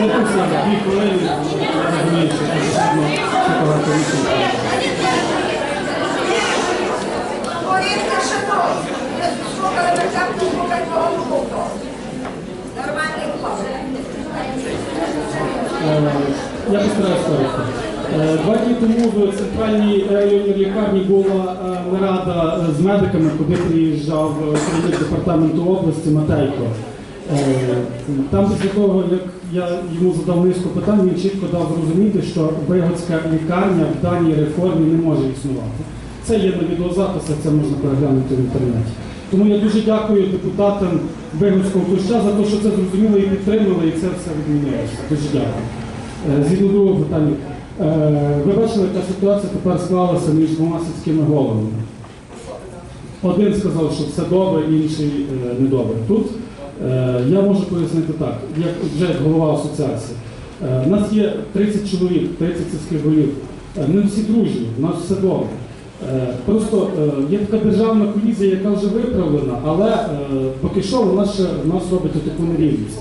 Pokušaj da vi kolegi razumijete kako se тому в центральній районній лікарні була е, нарада з медиками, куди приїжджав е, керівник департаменту області Матейко. Е, Там після того, як я йому задав низку питань, він чітко дав зрозуміти, що Вигодська лікарня в даній реформі не може існувати. Це є на відеозаписах, це можна переглянути в інтернеті. Тому я дуже дякую депутатам Вигодського площа за те, що це зрозуміли і підтримали, і це все відмінилося. Дуже дякую. Е, Згідно другого питання. Е, Ви бачили, яка ситуація тепер склалася між двома сільськими головами. Один сказав, що все добре, інший е, недобре. Тут е, я можу пояснити так, як вже голова асоціації. У нас є 30 чоловік, 30 сільських голів. Ми всі дружні, у нас все добре. Просто є така державна колізія, яка вже виправлена, але поки що вона ще в нас робить таку нерівність.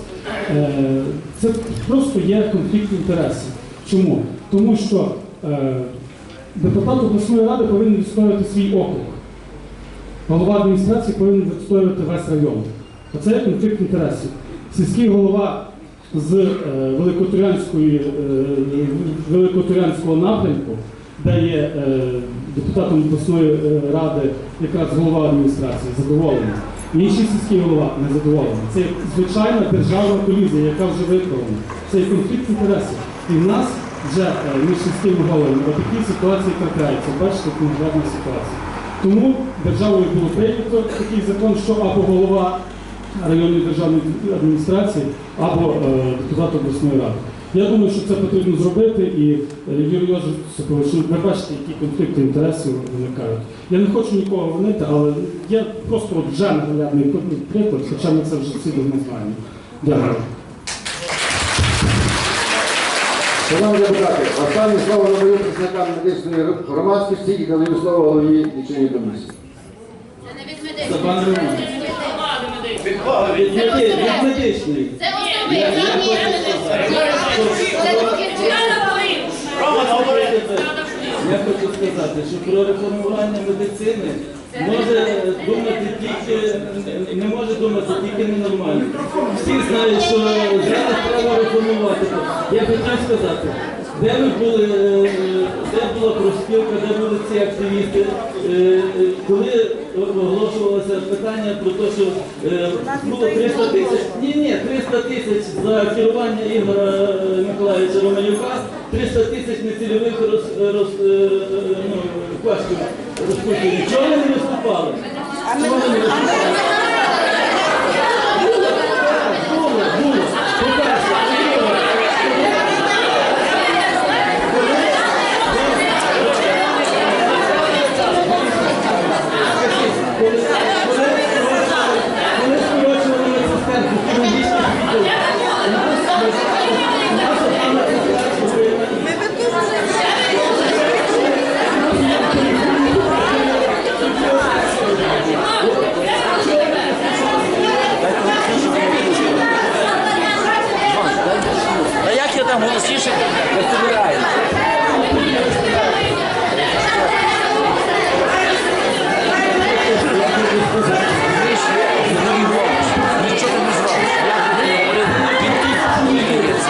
Це просто є конфлікт інтересів. Чому? Тому що е, депутат обласної ради повинен відстоювати свій округ. Голова адміністрації повинен відстоювати весь район. Оце є конфлікт інтересів. Сільський голова з е, Великотурянської, е, Великотурянського напрямку, де є е, депутатом обласної е, ради якраз голова адміністрації, задоволений. Інший сільський голова не задоволений. Це звичайна державна колізія, яка вже виправлена. Це конфлікт інтересів. І в нас вже е, між сільськими головами такі ситуації трапляються. Бачите, конкретна ситуація. Тому державою було прийнято такий закон, що або голова районної державної адміністрації, або е, депутат обласної ради. Я думаю, що це потрібно зробити, і е, Юрій Йосипович, ви бачите, які конфлікти інтересів виникають. Я не хочу нікого винити, але я просто от вже наглядний приклад, хоча ми це вже всі давно знаємо. Дякую. Шановні депутати, останнє слово надаю представникам медичної громадськості і надаю слово голові лічильної комісії. Це не від медичної. Від меди- від медичної. Це особисто. Це Я хочу сказати, що про реформування медицини може думати тільки, не може думати тільки ненормально. Всі знають, що зараз треба реформувати. Я хотів сказати, де ми були, е, де була профспілка, де були ці активісти, е, е, коли оголошувалося питання про те, що було 300 тисяч, ні, ні, 300 тисяч за керування Ігора Миколаївича Романюка, 300 тисяч нецільових роз, роз, ну, коштів розпустили. Чого вони не виступали? Чого вони не виступали? Було, було, було. По-перше, було. Коли скорочували медсестер, хірургічних відділів, у нас у нас одна медсестра А як я там голосніше розповідаю? Нічого не зробиш. Я говорив, він тут хуюється.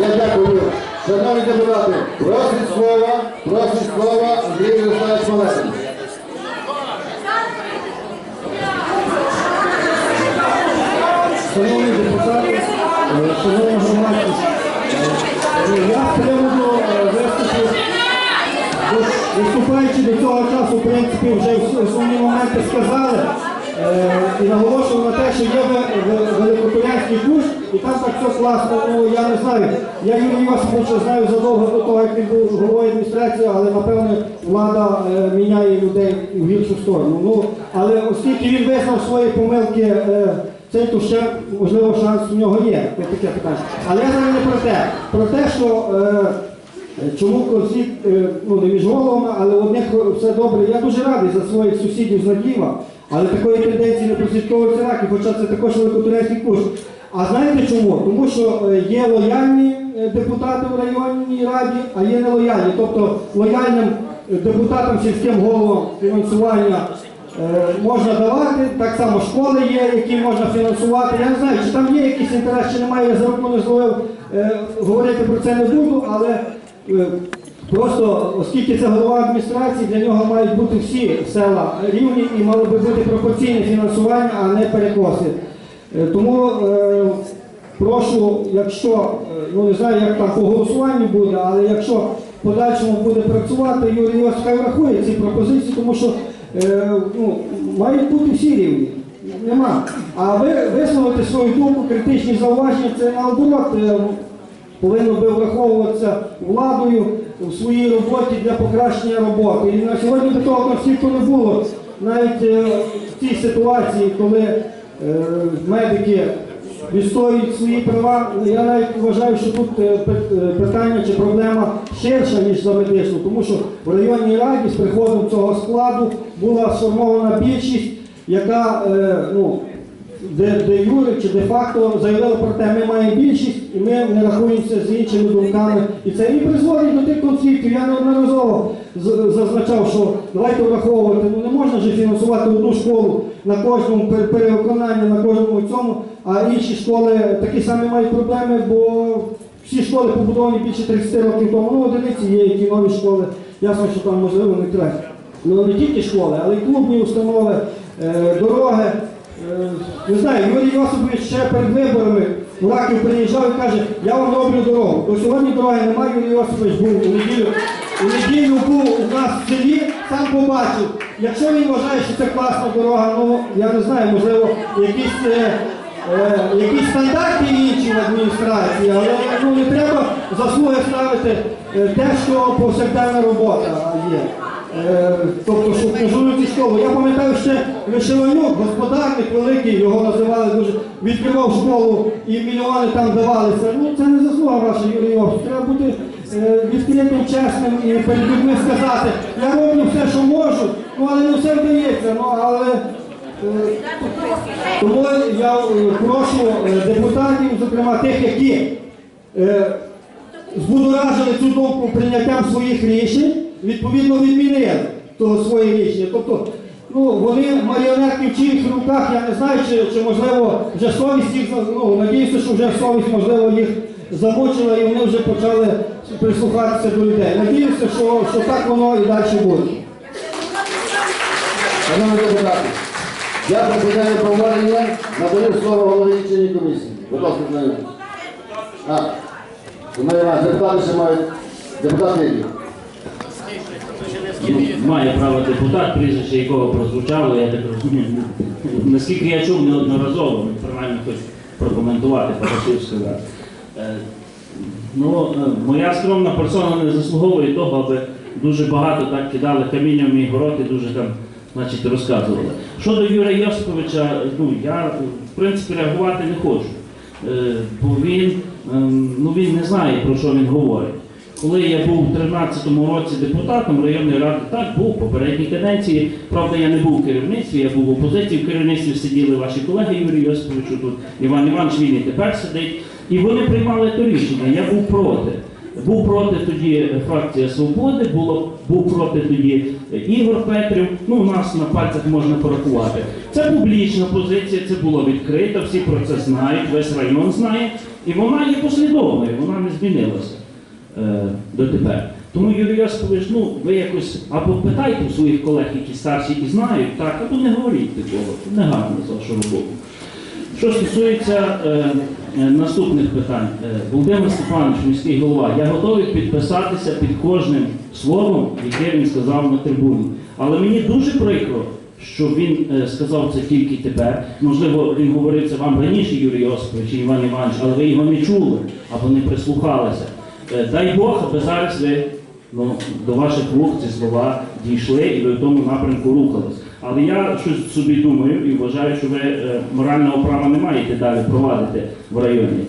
Я дякую. Шановні депутати, просить слова, просить слова Андрій Ярославович Малетин. Шановні депутати, е, шановна громадськість, е, я з приводу е, виступу, ви- виступаючи до цього часу, в принципі, вже основні моменти сказали. Е, і наголошував на те, що є ве- ве- курс, і там так все класно, ну я не знаю. Я Юрій Йосиповича знаю задовго до того, як він був головою адміністрації, але напевне влада е, міняє людей в гіршу сторону. Ну, але оскільки він визнав свої помилки, е, цей то ще можливо шанс у нього є. Таке питання. Але я зараз не про те. Про те, що Чому конфлікт е, ну, не між головами, але у одних все добре. Я дуже радий за своїх сусідів з Надіва, але такої тенденції не прослідковується раки, хоча це також великотурецький курс. А знаєте чому? Тому що е, є лояльні е, депутати в районній раді, а є нелояльні. Тобто лояльним депутатам сільським головам фінансування можна давати, так само школи є, які можна фінансувати. Я не знаю, чи там є якийсь інтерес, чи немає, я за руку не зловив, говорити про це не буду, але просто оскільки це голова адміністрації, для нього мають бути всі села рівні і мало би бути пропорційне фінансування, а не перекоси. Е, Тому е, прошу, якщо, е, ну не знаю, як там по голосуванню буде, але якщо в подальшому буде працювати, Юрій Йосиф хай врахує ці пропозиції, тому що е, ну, мають бути всі рівні. Нема. А ви висловити свою думку, критичні зауваження, це наоборот е, повинно би враховуватися владою у своїй роботі для покращення роботи. І на сьогодні до того конфлікту не було. Навіть е, в цій ситуації, коли е, медики відстоюють свої права, я навіть вважаю, що тут е, питання чи проблема ширша, ніж за медичну, тому що в районній раді з приходом цього складу була сформована більшість, яка ну, де, де юре чи де-факто заявили про те, ми маємо більшість і ми не рахуємося з іншими думками. І це і призводить до тих конфліктів. Я неодноразово зазначав, що давайте враховувати, ну не можна ж фінансувати одну школу на кожному пер- перевиконанні, на кожному цьому, а інші школи такі самі мають проблеми, бо всі школи побудовані більше 30 років тому. Ну, одиниці є, які нові школи. Ясно, що там можливо не треба. Ну не тільки школи, але й клубні установи, е, дороги. Е, Не знаю, Юрій Йосипович ще перед виборами в Раків приїжджав і каже, я вам роблю дорогу. До сьогодні дороги немає, Юрій Йосипович був у неділю. У неділю був у нас в селі, сам побачив. Якщо він вважає, що це класна дорога, ну я не знаю, можливо, якісь, е, е, якісь стандарти інші в адміністрації, але ну, не треба заслуги ставити е, те, що повсякденна робота є. Е, Тобто, що межують школу. Я пам'ятаю ще Вишиванюк, господарник великий, його називали дуже, відкривав школу і мільйони там давалися. Ну це не заслуга ваша, Юрій Йосипович. Треба бути е, відкритим, чесним і перед людьми сказати, я роблю все, що можу, ну але не все вдається. Ну але е, тому я прошу депутатів, зокрема тих, які збудоражили цю думку прийняттям своїх рішень, відповідно відмінили то своє рішення. Тобто, ну, вони маріонетки в чиїх руках, я не знаю, чи, чи можливо вже совість їх, ну, надіюся, що вже совість, можливо, їх замучила і вони вже почали прислухатися до людей. Надіюся, що, що так воно і далі буде. Шановні депутати, я припиняю провадження, надаю слово голові лічильній комісії. Будь ласка. А, депутати мають, депутати? Має право депутат, прізвище якого прозвучало, я так розумію. ну, Наскільки я чув неодноразово, ну, принаймні хоч прокоментувати, попросив сказати. Е, Ну, е, моя скромна персона не заслуговує того, аби дуже багато так кидали каміння в мій город і дуже там, значить, розказували. Щодо Юрія Йосиповича, ну, я, в принципі, реагувати не хочу. Е, Бо він, ну, він не знає, про що він говорить. Коли я був у 13-му році депутатом районної ради, так був попередній каденції. Правда, я не був у керівництві, я був в опозиції. В керівництві сиділи ваші колеги Юрій Йосиповичу тут, Іван Іванович, він і тепер сидить. І вони приймали то рішення. Я був проти. Був проти тоді фракція Свободи, було, був проти тоді Ігор Петрів. Ну, у нас на пальцях можна порахувати. Це публічна позиція, це було відкрито, всі про це знають, весь район знає. І вона є послідовною, вона не змінилася е, дотепер. Тому Юрій Йосипович, ну ви якось або питайте у своїх колег, які старші і знають, так, або не говоріть такого. Не гарно з вашого боку. Що стосується е, е, наступних питань, Е, Володимир Степанович, міський голова, я готовий підписатися під кожним словом, яке він сказав на трибуні. Але мені дуже прикро, що він е, сказав це тільки тепер. Можливо, він говорив це вам раніше, Юрій Йосипович і Іван Іванович, але ви його не чули або не прислухалися. Е, Дай Бог, аби зараз ви ну, до ваших вух ці слова дійшли і ви в тому напрямку рухались. Але я щось собі думаю і вважаю, що ви е, морального права не маєте далі провадити в районі.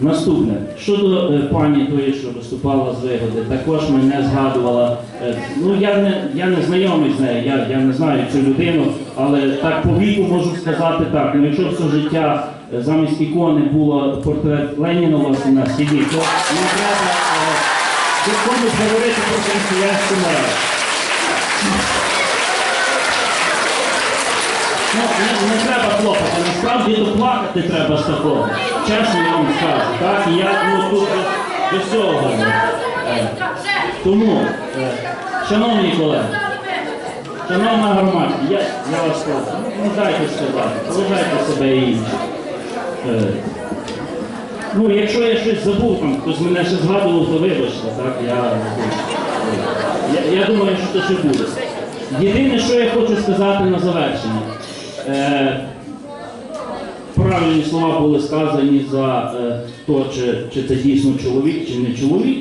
Наступне, щодо е, пані тої, що виступала з вигоди, також мене згадувала. е, ну я не я не знайомий з нею, я, я не знаю цю людину, але так по віку можу сказати так. Ну, якщо все життя е, замість ікони було портрет Леніна на стіні, то не треба е, говорити про канцелярську мораль. Ну, не, не треба хлопати, насправді то плакати треба з такого. Чесно я вам скажу. Так, і я ну, тут до- всього. Е, Тому, е, шановні колеги, шановна громада, я, я вас прошу, ну дайте сказати, поважайте себе і інші. Е, Ну, якщо я щось забув, там хтось мене ще згадував, то вибачте, так, я, я, я думаю, що це ще буде. Єдине, що я хочу сказати на завершення. Е, правильні слова були сказані за е, то, чи, чи це дійсно чоловік, чи не чоловік.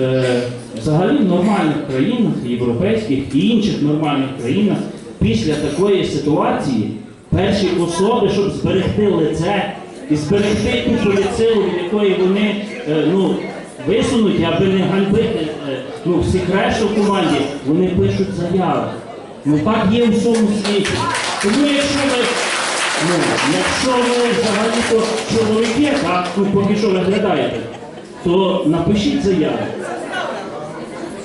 Е, взагалі в нормальних країнах, європейських і інших нормальних країнах після такої ситуації перші особи, щоб зберегти лице і зберегти ту поліцилу, якої вони е, ну, висунуть, аби не ганьбити е, ну, всіх решту в команді, вони пишуть заяви. Ну так є у всьому світі. Тому якщо ви, ну, якщо ви взагалі то чоловіки, так, ну поки що виглядаєте, то напишіть заяви.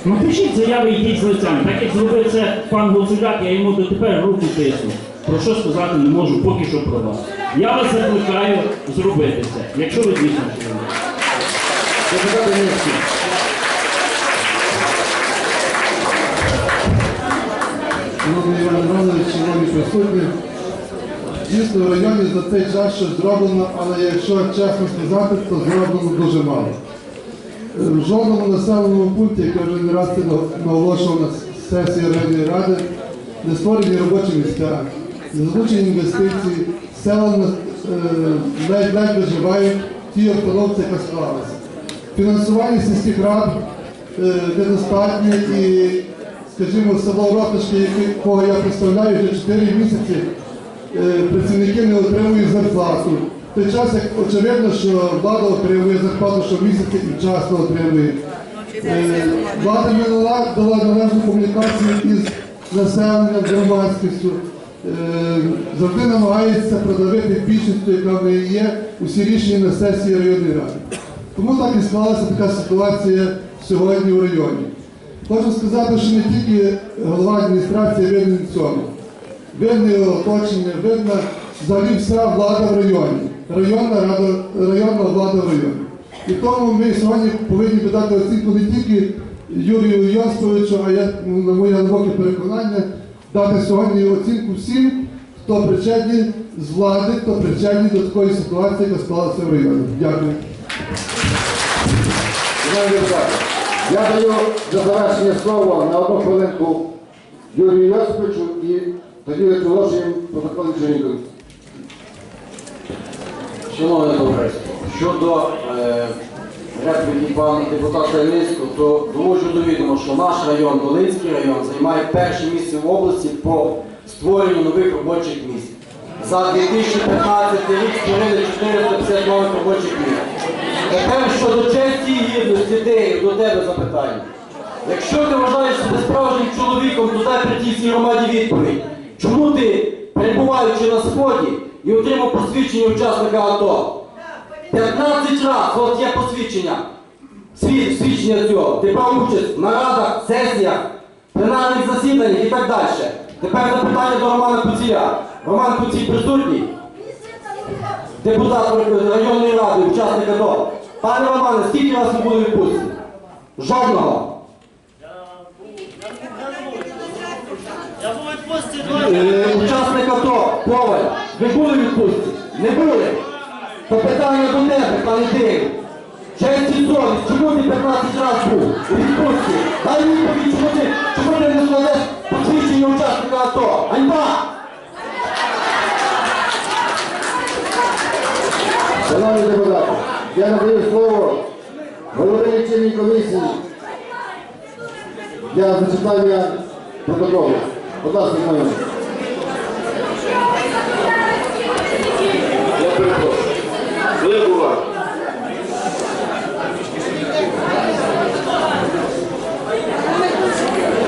Напишіть заяви йдіть з лицем. Так як зробив це пан Гуцуляк, я йому дотепер руку тисну. Про що сказати не можу поки що про вас. Я вас закликаю зробити це, якщо ви дійсно чоловік. Шановний Іван Іванович, шановні присутні, дійсно в районі за цей час щось зроблено, але якщо чесно сказати, то зроблено дуже мало. Е, В жодному населеному пункті, як я вже не раз наголошував на сесії районної ради, не створені робочі місця, не залучені інвестиції, села е, ледь ледь виживають ті обстановці, яка склалася. Фінансування сільських рад е, недостатнє і, скажімо, село Ротишки, якого я представляю вже 4 місяці, працівники не отримують зарплату. В той час, як очевидно, що влада отримує зарплату щомісяця і вчасно отримує. Е, Влада не дала дала належну комунікацію із населенням, громадськістю. Е, Завжди намагається продавити більшістю, яка в неї є, усі рішення на сесії районної ради. Тому так і склалася така ситуація сьогодні в районі. Хочу сказати, що не тільки голова адміністрації винен цьому. Винне оточення, винна взагалі вся влада в районі, районна рада, районна влада в районі. І тому ми сьогодні повинні би оцінку не тільки Юрію Йосповичу, а я, ну, на моє глибоке переконання, дати сьогодні оцінку всім, хто причетні з влади, хто причетні до такої ситуації, яка склалася в районі. Дякую. Я даю за завершення слова на одну хвилинку Юрію Йосиповичу і тоді оголошуємо протокол Дженіков. Шановне товариство, щодо е, репліки пана депутата Ілинського, то доводжу до відома, що наш район, Долинський район, займає перше місце в області по створенню нових робочих місць. За 2015 рік створили 450 нових робочих місць. Тепер щодо честі і гідності, Деїв, до тебе запитання. Якщо ти вважаєш себе справжнім чоловіком, то дай при тій громаді відповідь. Чому ти, перебуваючи на сході і отримав посвідчення учасника АТО? 15 разів, от є посвідчення. Свід, свідчення цього. Ти брав участь в нарадах, сесіях, пленарних засіданнях і так далі. Тепер запитання до Романа Куція. Роман Куцій присутній? Депутат районної ради, учасник АТО. Пане Романе, скільки вас не було відпустці? Жодного. Е, учасник АТО, Коваль, ви були в відпустці? Не були? То питання до тебе, пане Див. Честь і совість, чому ти 15 разів був? У відпустці. Дай відповідь, чому ти, чому ти не складеш посвідчення учасника АТО? Ганьба! Шановні депутати, я надаю слово голови лічильній комісії для зачитання протоколу. Будь ласка, знайомі.